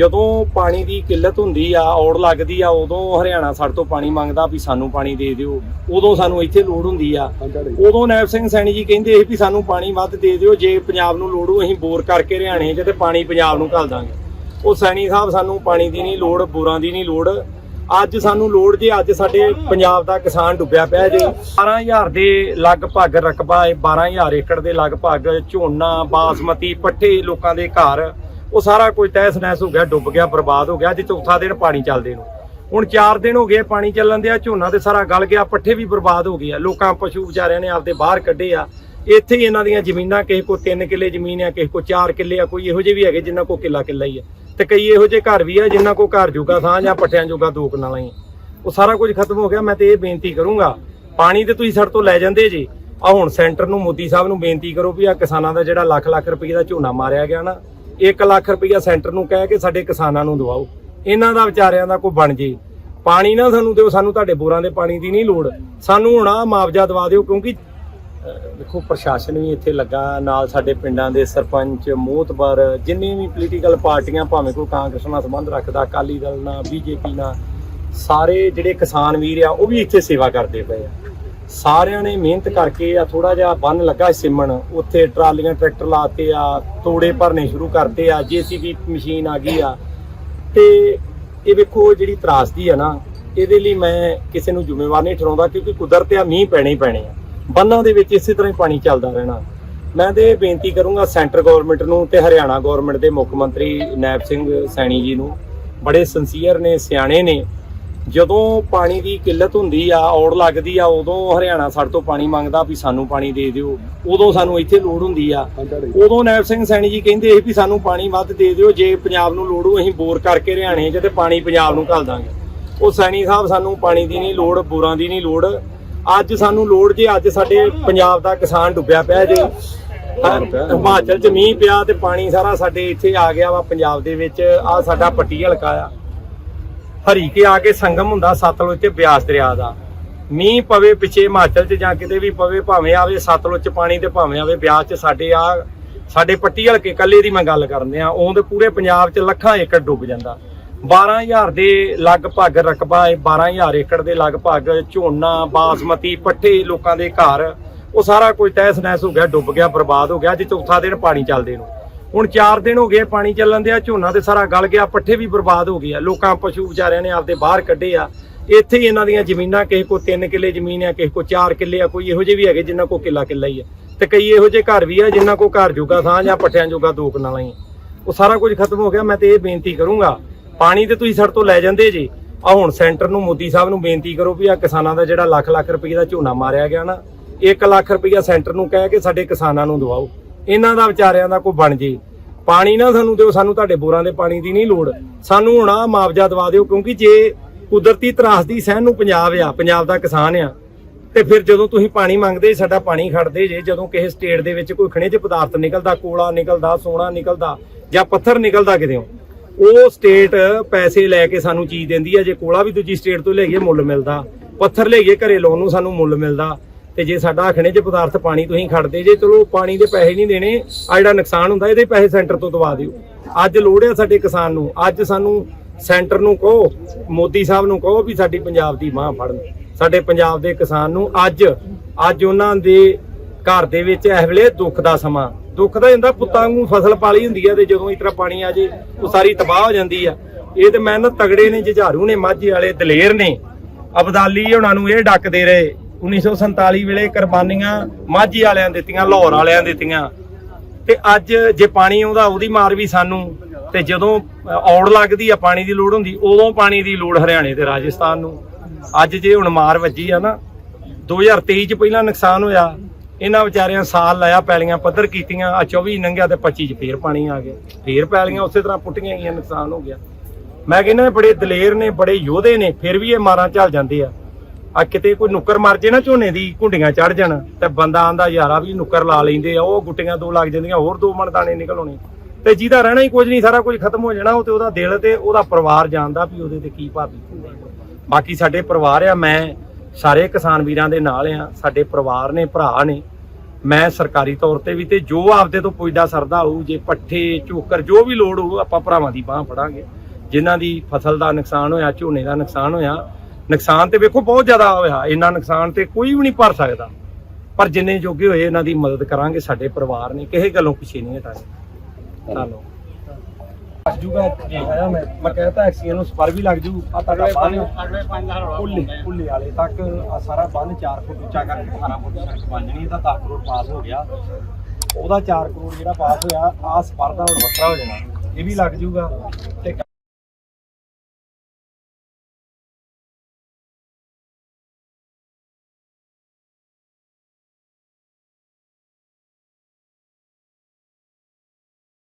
ਜਦੋਂ ਪਾਣੀ ਦੀ ਕਿੱਲਤ ਹੁੰਦੀ ਆ ਔੜ ਲੱਗਦੀ ਆ ਉਦੋਂ ਹਰਿਆਣਾ ਸਾਡੇ ਤੋਂ ਪਾਣੀ ਮੰਗਦਾ ਵੀ ਸਾਨੂੰ ਪਾਣੀ ਦੇ ਦਿਓ। ਉਦੋਂ ਸਾਨੂੰ ਇੱਥੇ ਲੋੜ ਹੁੰਦੀ ਆ। ਉਦੋਂ ਨੈਬ ਸਿੰਘ ਸੈਣੀ ਜੀ ਕਹਿੰਦੇ ਸੀ ਵੀ ਸਾਨੂੰ ਪਾਣੀ ਵੱਧ ਦੇ ਦਿਓ ਜੇ ਪੰਜਾਬ ਨੂੰ ਲੋੜ ਅਸੀਂ ਬੋਰ ਕਰਕੇ ਹਰਿਆਣੇ 'ਚ ਤੇ ਪਾਣੀ ਪੰਜਾਬ ਨੂੰ ਘੱਲ ਦਾਂਗੇ। ਉਹ ਸੈਣੀ ਸਾਹਿਬ ਸਾਨੂੰ ਪਾਣੀ ਦੀ ਨਹੀਂ ਲੋੜ ਬੋਰਾਂ ਦੀ ਨਹੀਂ ਲੋੜ। ਅੱਜ ਸਾਨੂੰ ਲੋੜ ਜੇ ਅੱਜ ਸਾਡੇ ਪੰਜਾਬ ਦਾ ਕਿਸਾਨ ਡੁੱਬਿਆ ਪਿਆ ਜੇ। 12000 ਦੇ ਲਗਭਗ ਰਕਬਾ ਹੈ 12000 ਏਕੜ ਦੇ ਲਗਭਗ ਝੋਨਾ ਬਾਸਮਤੀ ਪੱਠੇ ਲੋਕਾਂ ਦੇ ਘਰ ਉਹ ਸਾਰਾ ਕੁਝ ਤਹਿਸ ਨਹਿਸ ਹੋ ਗਿਆ, ਡੁੱਬ ਗਿਆ, ਬਰਬਾਦ ਹੋ ਗਿਆ, ਅੱਜ ਚੌਥਾ ਦਿਨ ਪਾਣੀ ਚੱਲਦੇ ਨੂੰ। ਹੁਣ 4 ਦਿਨ ਹੋ ਗਏ ਪਾਣੀ ਚੱਲਣ ਦੇ ਆ ਝੋਨਾ ਤੇ ਸਾਰਾ ਗਲ ਗਿਆ, ਪੱਠੇ ਵੀ ਬਰਬਾਦ ਹੋ ਗਏ ਆ। ਲੋਕਾਂ, ਪਸ਼ੂ ਵਿਚਾਰਿਆਂ ਨੇ ਆਪਦੇ ਬਾਹਰ ਕੱਢੇ ਆ। ਇੱਥੇ ਹੀ ਇਹਨਾਂ ਦੀਆਂ ਜ਼ਮੀਨਾਂ, ਕਿਸੇ ਕੋ 3 ਕਿੱਲੇ ਜ਼ਮੀਨ ਆ, ਕਿਸੇ ਕੋ 4 ਕਿੱਲੇ ਆ, ਕੋਈ ਇਹੋ ਜਿਹੇ ਵੀ ਹੈਗੇ ਜਿਨ੍ਹਾਂ ਕੋ ਕਿੱਲਾ ਕਿੱਲਾ ਹੀ ਆ। ਤੇ ਕਈ ਇਹੋ ਜਿਹੇ ਘਰ ਵੀ ਆ ਜਿਨ੍ਹਾਂ ਕੋ ਘਰ ਜੋਗਾ ਥਾਂ ਜਾਂ ਪੱਠਿਆਂ ਜੋਗਾ ਦੋ ਕਨਾਲਾਂ ਹੀ ਆ। ਉਹ ਸਾਰਾ ਕੁਝ ਖਤਮ ਹੋ ਗਿਆ। ਮੈਂ ਤੇ ਇਹ ਬੇਨਤੀ ਕਰੂੰਗਾ, ਪਾਣੀ ਤੇ ਤੁਸੀਂ ਸਾਡੇ ਤੋਂ ਲੈ ਜਾਂਦੇ ਜੀ। ਆ ਹੁਣ ਸੈਂਟਰ ਨੂੰ ਮੋਦੀ ਸਾਹਿਬ ਨੂੰ ਬੇਨਤੀ ਕਰੋ ਵੀ ਆ ਕਿਸਾਨਾਂ ਦਾ ਜਿਹੜਾ ਲੱਖ ਲੱਖ ਰੁਪਏ ਦਾ ਝੋਨਾ ਮਾਰਿਆ ਗਿਆ ਨਾ 1 ਲੱਖ ਰੁਪਈਆ ਸੈਂਟਰ ਨੂੰ ਕਹਿ ਕੇ ਸਾਡੇ ਕਿਸਾਨਾਂ ਨੂੰ ਦਵਾਓ। ਇਹਨਾਂ ਦਾ ਵਿਚਾਰਿਆਂ ਦਾ ਕੋਈ ਬਣ ਜੇ। ਪਾਣੀ ਨਾ ਸਾਨੂੰ ਦਿਓ, ਸਾਨੂੰ ਤੁਹਾਡੇ ਬੋਰਾਂ ਦੇ ਪਾਣੀ ਦੀ ਨਹੀਂ ਲੋੜ। ਸਾਨੂੰ ਹੁਣ ਆ ਮੁਆਵਜ਼ਾ ਦਵਾ ਦਿਓ, ਕਿਉਂਕਿ ਦੇਖੋ, ਪ੍ਰਸ਼ਾਸਨ ਵੀ ਇੱਥੇ ਲੱਗਾ। ਨਾਲ ਸਾਡੇ ਪਿੰਡਾਂ ਦੇ ਸਰਪੰਚ ਮੋਹਤਬਰ ਜਿੰਨੀ ਵੀ ਪੋਲੀਟੀਕਲ ਪਾਰਟੀਆਂ, ਭਾਵੇਂ ਕੋਈ ਕਾਂਗਰਸ ਨਾਲ ਸੰਬੰਧ ਰੱਖਦਾ, ਅਕਾਲੀ ਦਲ ਨਾਲ, ਬੀਜੇਪੀ ਨਾਲ, ਸਾਰੇ ਜਿਹੜੇ ਕਿਸਾਨ ਵੀਰ ਆ, ਉਹ ਵੀ ਇੱਥੇ ਸੇਵਾ ਕਰਦੇ ਪਏ ਆ। ਸਾਰਿਆਂ ਨੇ ਮਿਹਨਤ ਕਰਕੇ ਆ ਥੋੜਾ ਜਿਹਾ ਬੰਨ ਲੱਗਾ ਸਿਮਣ। ਉੱਥੇ ਟਰਾਲੀਆਂ, ਟਰੈਕਟਰ ਲਾਤੇ ਆ, ਤੋੜੇ ਭਰਨੇ ਸ਼ੁਰੂ ਕਰਤੇ ਆ, ਜੀਸੀਬੀ ਮਸ਼ੀਨ ਆ ਗਈ ਆ। ਤੇ ਇਹ ਵੇਖੋ ਜਿਹੜੀ ਤਰਾਸਦੀ ਆ ਨਾ, ਇਹਦੇ ਲਈ ਮੈਂ ਕਿਸੇ ਨੂੰ ਜ਼ਿੰਮੇਵਾਰ ਨਹੀਂ ਠਹਿਰਾਉਂਦਾ, ਕਿਉਂਕਿ ਕੁਦਰਤ ਆ, ਮੀਂਹ ਪੈਣੇ ਹੀ ਪੈਣੇ ਆ। ਬੰਨਾਂ ਦੇ ਵਿੱਚ ਇਸੇ ਤਰ੍ਹਾਂ ਹੀ ਪਾਣੀ ਚੱਲਦਾ ਰਹਿਣਾ। ਮੈਂ ਤੇ ਬੇਨਤੀ ਕਰੂੰਗਾ ਸੈਂਟਰ ਗਵਰਨਮੈਂਟ ਨੂੰ ਤੇ ਹਰਿਆਣਾ ਗਵਰਨਮੈਂਟ ਦੇ ਮੁੱਖ ਮੰਤਰੀ ਨੈਬ ਸਿੰਘ ਸੈਣੀ ਜੀ ਨੂੰ। ਬੜੇ ਸਿੰਸੀਅਰ ਨੇ, ਸਿਆਣੇ ਨੇ। ਜਦੋਂ ਪਾਣੀ ਦੀ ਕਿੱਲਤ ਹੁੰਦੀ ਆ, ਔੜ ਲੱਗਦੀ ਆ, ਉਦੋਂ ਹਰਿਆਣਾ ਸਾਡੇ ਤੋਂ ਪਾਣੀ ਮੰਗਦਾ ਵੀ ਸਾਨੂੰ ਪਾਣੀ ਦੇ ਦਿਓ। ਉਦੋਂ ਸਾਨੂੰ ਇੱਥੇ ਲੋੜ ਹੁੰਦੀ ਆ। ਉਦੋਂ ਨੈਬ ਸਿੰਘ ਸੈਣੀ ਜੀ ਕਹਿੰਦੇ ਸੀ ਵੀ ਸਾਨੂੰ ਪਾਣੀ ਵੱਧ ਦੇ ਦਿਓ, ਜੇ ਪੰਜਾਬ ਨੂੰ ਲੋੜ ਹੋ ਅਸੀਂ ਬੋਰ ਕਰਕੇ ਹਰਿਆਣੇ 'ਚ ਤੇ ਪਾਣੀ ਪੰਜਾਬ ਨੂੰ ਘੱਲ ਦਾਂਗੇ। ਉਹ ਸੈਣੀ ਸਾਹਿਬ ਸਾਨੂੰ ਪਾਣੀ ਦੀ ਨਹੀਂ ਲੋੜ, ਬੋਰਾਂ ਦੀ ਨਹੀਂ ਲੋੜ। ਅੱਜ ਸਾਨੂੰ ਲੋੜ ਜੇ ਅੱਜ ਸਾਡੇ ਪੰਜਾਬ ਦਾ ਕਿਸਾਨ ਡੁੱਬਿਆ ਪਿਆ ਜੇ। ਹਿਮਾਚਲ 'ਚ ਮੀਂਹ ਪਿਆ ਤੇ ਪਾਣੀ ਸਾਰਾ ਸਾਡੇ ਇੱਥੇ ਆ ਗਿਆ ਵਾ, ਪੰਜਾਬ ਦੇ ਵਿੱਚ। ਆ ਸਾਡਾ ਪੱਟੀ ਹਲਕਾ ਆ। ਹਰੀ ਕੇ ਆ ਕੇ ਸੰਗਮ ਹੁੰਦਾ, ਸਤਲੁਜ ਤੇ ਬਿਆਸ ਦਰਿਆ ਦਾ। ਮੀਂਹ ਪਵੇ ਪਿੱਛੇ ਹਿਮਾਚਲ 'ਚ ਜਾਂ ਕਿਤੇ ਵੀ ਪਵੇ, ਭਾਵੇਂ ਆਵੇ ਸਤਲੁਜ 'ਚ ਪਾਣੀ ਤੇ ਭਾਵੇਂ ਆਵੇ ਬਿਆਸ 'ਚ, ਸਾਡੇ ਆ, ਸਾਡੇ ਪੱਟੀ ਹਲਕੇ ਕੱਲੇ ਦੀ ਮੈਂ ਗੱਲ ਕਰਦੇ ਆ ਉਹਦੇ ਪੂਰੇ ਪੰਜਾਬ 'ਚ ਲੱਖਾਂ ਏਕੜ ਡੁੱਬ ਜਾਂਦਾ। 12000 ਦੇ ਲਗਭਗ ਰਕਬਾ ਹੈ 12000 ਏਕੜ ਦੇ ਲਗਭਗ ਝੋਨਾ, ਬਾਸਮਤੀ, ਪੱਠੇ ਲੋਕਾਂ ਦੇ ਘਰ, ਉਹ ਸਾਰਾ ਕੁਝ ਤਹਿਸ ਨਹਿਸ ਹੋ ਗਿਆ, ਡੁੱਬ ਗਿਆ, ਬਰਬਾਦ ਹੋ ਗਿਆ, ਅੱਜ ਚੌਥਾ ਦਿਨ ਪਾਣੀ ਚੱਲਦੇ ਨੂੰ। ਹੁਣ 4 ਦਿਨ ਹੋ ਗਏ ਪਾਣੀ ਚੱਲਣ ਦੇ ਆ ਝੋਨਾ ਤੇ ਸਾਰਾ ਗਲ ਗਿਆ, ਪੱਠੇ ਵੀ ਬਰਬਾਦ ਹੋ ਗਏ ਆ। ਲੋਕਾਂ ਪਸ਼ੂ ਵਿਚਾਰਿਆਂ ਨੇ ਆਪਦੇ ਬਾਹਰ ਕੱਢੇ ਆ। ਇੱਥੇ ਹੀ ਇਹਨਾਂ ਦੀਆਂ ਜ਼ਮੀਨਾਂ, ਕਿਸੇ ਕੋ 3 ਕਿੱਲੇ ਜ਼ਮੀਨ ਆ, ਕਿਸੇ ਕੋ 4 ਕਿੱਲੇ ਆ, ਕੋਈ ਇਹੋ ਜਿਹੇ ਵੀ ਹੈਗੇ ਜਿਨ੍ਹਾਂ ਕੋ ਕਿੱਲਾ ਕਿੱਲਾ ਹੀ ਆ। ਤੇ ਕਈ ਇਹੋ ਜਿਹੇ ਘਰ ਵੀ ਆ ਜਿਨ੍ਹਾਂ ਕੋ ਘਰ ਜੋਗਾ ਥਾਂ ਜਾਂ ਪੱਠਿਆਂ ਜੋਗਾ ਦੋ ਕਨਾਲਾਂ ਹੀ ਉਹ ਸਾਰਾ ਕੁਝ ਖਤਮ ਹੋ ਗਿਆ, ਮੈਂ ਤੇ ਇਹ ਬੇਨਤੀ ਕਰੂੰਗਾ, ਪਾਣੀ ਤੇ ਤੁਸੀਂ ਸਾਡੇ ਤੋਂ ਲੈ ਜਾਂਦੇ ਜੀ। ਆ ਹੁਣ ਸੈਂਟਰ ਨੂੰ, ਮੋਦੀ ਸਾਹਿਬ ਨੂੰ ਬੇਨਤੀ ਕਰੋ ਵੀ ਆ ਕਿਸਾਨਾਂ ਦਾ ਜਿਹੜਾ ਲੱਖ ਲੱਖ ਰੁਪਏ ਦਾ ਝੋਨਾ ਮਾਰਿਆ ਗਿਆ ਨਾ 1 ਲੱਖ ਰੁਪਈਆ ਸੈਂਟਰ ਨੂੰ ਕਹਿ ਕੇ ਸਾਡੇ ਕਿਸਾਨਾਂ ਨੂੰ ਦਵਾਓ। ਇਹਨਾਂ ਦਾ ਵਿਚਾਰਿਆਂ ਦਾ ਕੋਈ ਬਣ ਜੇ। ਪਾਣੀ ਨਾ ਸਾਨੂੰ ਦਿਓ, ਸਾਨੂੰ ਤੁਹਾਡੇ ਬੋਰਾਂ ਦੇ ਪਾਣੀ ਦੀ ਨਹੀਂ ਲੋੜ। ਸਾਨੂੰ ਹੁਣ ਆ ਮੁਆਵਜ਼ਾ ਦਵਾ ਦਿਓ, ਕਿਉਂਕਿ ਜੇ ਕੁਦਰਤੀ ਤਰਾਸਦੀ ਸਹਿਣ ਨੂੰ ਪੰਜਾਬ ਆ, ਪੰਜਾਬ ਦਾ ਕਿਸਾਨ ਆ, ਤੇ ਫਿਰ ਜਦੋਂ ਤੁਸੀਂ ਪਾਣੀ ਮੰਗਦੇ, ਸਾਡਾ ਪਾਣੀ ਖੜਦੇ ਜੇ, ਜਦੋਂ ਕਿਸੇ ਸਟੇਟ ਦੇ ਵਿੱਚ ਕੋਈ ਖਣਿਜ ਪਦਾਰਥ ਨਿਕਲਦਾ ਕੋਲਾ ਨਿਕਲਦਾ, ਸੋਨਾ ਨਿਕਲਦਾ ਜਾਂ ਪੱਥਰ ਨਿਕਲਦਾ ਕਿਤੇੋਂ ਉਹ ਸਟੇਟ ਪੈਸੇ ਲੈ ਕੇ ਸਾਨੂੰ ਚੀਜ਼ ਦਿੰਦੀ ਆ। ਜੇ ਕੋਲਾ ਵੀ ਦੂਜੀ ਸਟੇਟ ਤੋਂ ਲੈ ਗਏ ਮੁੱਲ ਮਿਲਦਾ, ਪੱਥਰ ਲੈ ਗਏ ਘਰੇ ਲਾਉਣ ਨੂੰ ਸਾਨੂੰ ਮੁੱਲ ਮਿਲਦਾ। ਤੇ ਜੇ ਸਾਡਾ ਆਖਣੇ ਖਣਿਜ ਪਦਾਰਥ ਪਾਣੀ ਤੁਸੀਂ ਖੜਦੇ ਜੇ, ਚਲੋ ਪਾਣੀ ਦੇ ਪੈਸੇ ਨਹੀਂ ਦੇਣੇ ਆ ਜਿਹੜਾ ਨੁਕਸਾਨ ਹੁੰਦਾ, ਇਹਦੇ ਪੈਸੇ ਸੈਂਟਰ ਤੋਂ ਦਵਾ ਦਿਓ। ਅੱਜ ਲੋੜ ਆ ਸਾਡੇ ਕਿਸਾਨ ਨੂੰ, ਅੱਜ ਸਾਨੂੰ ਸੈਂਟਰ ਨੂੰ ਕਹੋ, ਮੋਦੀ ਸਾਹਿਬ ਨੂੰ ਕਹੋ ਵੀ ਸਾਡੀ ਪੰਜਾਬ ਦੀ ਮਾਂ ਫੜਨ। ਸਾਡੇ ਪੰਜਾਬ ਦੇ ਕਿਸਾਨ ਨੂੰ ਅੱਜ ਅੱਜ ਉਹਨਾਂ ਦੇ ਘਰ ਦੇ ਵਿੱਚ ਇਸ ਵੇਲੇ ਦੁੱਖ ਦਾ ਸਮਾਂ। ਦੁੱਖ ਦਾ ਹੁੰਦਾ ਪੁੱਤਾਂ ਨੂੰ ਫਸਲ ਪਾਲੀ ਹੁੰਦੀ ਆ ਤੇ ਜਦੋਂ ਇਸ ਤਰ੍ਹਾਂ ਪਾਣੀ ਆ ਜੇ, ਉਹ ਸਾਰੀ ਤਬਾਹ ਹੋ ਜਾਂਦੀ ਆ। ਇਹ ਤੇ ਮੈਂ ਨਾ ਤਗੜੇ ਨੇ, ਜਝਾਰੂ ਨੇ, ਮਾਝੇ ਵਾਲੇ ਦਲੇਰ ਨੇ। ਅਬਦਾਲੀ ਉਹਨਾਂ ਨੂੰ ਇਹ ਡੱਕਦੇ ਰਹੇ। 1947 ਵੇਲੇ ਕੁਰਬਾਨੀਆਂ ਮਾਝੀ ਵਾਲਿਆਂ ਦਿੱਤੀਆਂ, ਲਾਹੌਰ ਵਾਲਿਆਂ ਦਿੱਤੀਆਂ। ਤੇ ਅੱਜ ਜੇ ਪਾਣੀ ਆਉਂਦਾ, ਉਹਦੀ ਮਾਰ ਵੀ ਸਾਨੂੰ। ਤੇ ਜਦੋਂ ਔੜ ਲੱਗਦੀ ਆ, ਪਾਣੀ ਦੀ ਲੋੜ ਹੁੰਦੀ, ਉਦੋਂ ਪਾਣੀ ਦੀ ਲੋੜ ਹਰਿਆਣੇ ਤੇ ਰਾਜਸਥਾਨ ਨੂੰ। ਅੱਜ ਜੇ ਹੁਣ ਮਾਰ ਵੱਜੀ ਆ ਨਾ 2023 ਚ ਪਹਿਲਾਂ ਨੁਕਸਾਨ ਹੋਇਆ। ਇਹਨਾਂ ਵਿਚਾਰਿਆਂ ਸਾਲ ਲਾਇਆ, ਪੈਲੀਆਂ ਪੱਧਰ ਕੀਤੀਆਂ, ਆ 24 ਨੰਗਿਆ ਤੇ 25 ਚ ਫੇਰ ਪਾਣੀ ਆ ਗਿਆ। ਫੇਰ ਪੈਲੀਆਂ ਉਸੇ ਤਰ੍ਹਾਂ ਪੁੱਟੀਆਂ ਗਈਆਂ, ਨੁਕਸਾਨ ਹੋ ਗਿਆ। ਮੈਂ ਕਹਿੰਦਾ ਬੜੇ ਦਲੇਰ ਨੇ, ਬੜੇ ਯੋਧੇ ਨੇ, ਫਿਰ ਵੀ ਇਹ ਮਾਰਾਂ ਝੱਲ ਜਾਂਦੇ ਆ। ਆ ਕਿਤੇ ਕੋਈ ਨੁੱਕਰ ਮਰ ਜੇ ਨਾ ਝੋਨੇ ਦੀ, ਘੁੰਡੀਆਂ ਚੜ ਜਾਣ, ਤੇ ਬੰਦਾ ਆਂਦਾ ਯਾਰਾ ਵੀ ਨੁੱਕਰ ਲਾ ਲੈਂਦੇ ਆ, ਉਹ ਗੁੱਟੀਆਂ ਦੋ ਲੱਗ ਜਾਂਦੀਆਂ, ਹੋਰ ਦੋ ਮਣ ਦਾਣੇ ਨਿਕਲ ਆਉਣੇ। ਤੇ ਜਿਹਦਾ ਰਹਿਣਾ ਹੀ ਕੁਝ ਨਹੀਂ, ਸਾਰਾ ਕੁਝ ਖਤਮ ਹੋ ਜਾਣਾ, ਉਹ ਤੇ ਉਹਦਾ ਦਿਲ ਤੇ ਉਹਦਾ ਪਰਿਵਾਰ ਜਾਣਦਾ ਵੀ ਉਹਦੇ ਤੇ ਕੀ ਭਾਬੀ ਬਾਕੀ ਸਾਡੇ ਪਰਿਵਾਰ ਆ, ਮੈਂ ਸਾਰੇ ਕਿਸਾਨ ਵੀਰਾਂ ਦੇ ਨਾਲ ਆ, ਸਾਡੇ ਪਰਿਵਾਰ ਨੇ, ਭਰਾ ਨੇ, ਮੈਂ ਸਰਕਾਰੀ ਤੌਰ ਤੇ ਵੀ ਤੇ ਜੋ ਆਪਦੇ ਤੋਂ ਪੁੱਜਦਾ ਸਰਦਾ ਹੋਊ, ਜੇ ਪੱਠੇ, ਚੋਕਰ, ਜੋ ਵੀ ਲੋੜ ਹੋਊ, ਆਪਾਂ ਭਰਾਵਾਂ ਦੀ ਬਾਹ ਫੜਾਂਗੇ। ਜਿਨ੍ਹਾਂ ਦੀ ਫਸਲ ਦਾ ਨੁਕਸਾਨ ਹੋਇਆ, ਝੋਨੇ ਦਾ ਨੁਕਸਾਨ ਹੋਇਆ ਨੁਕਸਾਨ ਤੇ ਵੇਖੋ ਬਹੁਤ ਜ਼ਿਆਦਾ ਹੋਇਆ। ਇੰਨਾ ਨੁਕਸਾਨ ਤੇ ਕੋਈ ਵੀ ਨਹੀਂ ਭਰ ਸਕਦਾ। ਪਰ ਜਿੰਨੇ ਜੋਗੇ ਹੋਏ ਇਹਨਾਂ ਦੀ ਮਦਦ ਕਰਾਂਗੇ ਸਾਡੇ ਪਰਿਵਾਰ ਨੇ ਕਿਸੇ ਗੱਲੋਂ ਪਿੱਛੇ ਨਹੀਂ ਹਟਾਂਗੇ ਧੰਨਵਾਦ। ਅੱਜ ਜੂਗਾ ਦੇਖਿਆ ਮੈਂ ਮੈਂ ਕਹਿੰਦਾ ਐਕਸੀਅਨ ਨੂੰ ਸਪਰ ਵੀ ਲੱਗ ਜੂ। ਆ ਤਗੜਾ ਬੰਨ ਅਗਲੇ 5000 ਪੁੱਲੇ ਪੁੱਲੇ ਵਾਲੇ ਤੱਕ ਆ ਸਾਰਾ ਬੰਨ 4 ਫੁੱਟ ਉੱਚਾ ਕਰਕੇ 18 ਫੁੱਟ ਸੜਕ ਬਣ ਜਣੀ ਇਹਦਾ 10 ਕਰੋੜ ਪਾਸ ਹੋ ਗਿਆ। ਉਹਦਾ 4 ਕਰੋੜ ਜਿਹੜਾ ਪਾਸ ਹੋਇਆ ਆ ਸਪਰ ਦਾ ਹੁਣ ਵੱਖਰਾ ਹੋ ਜਾਣਾ। ਇਹ ਵੀ ਲੱਗ ਜੂਗਾ। ਤੇ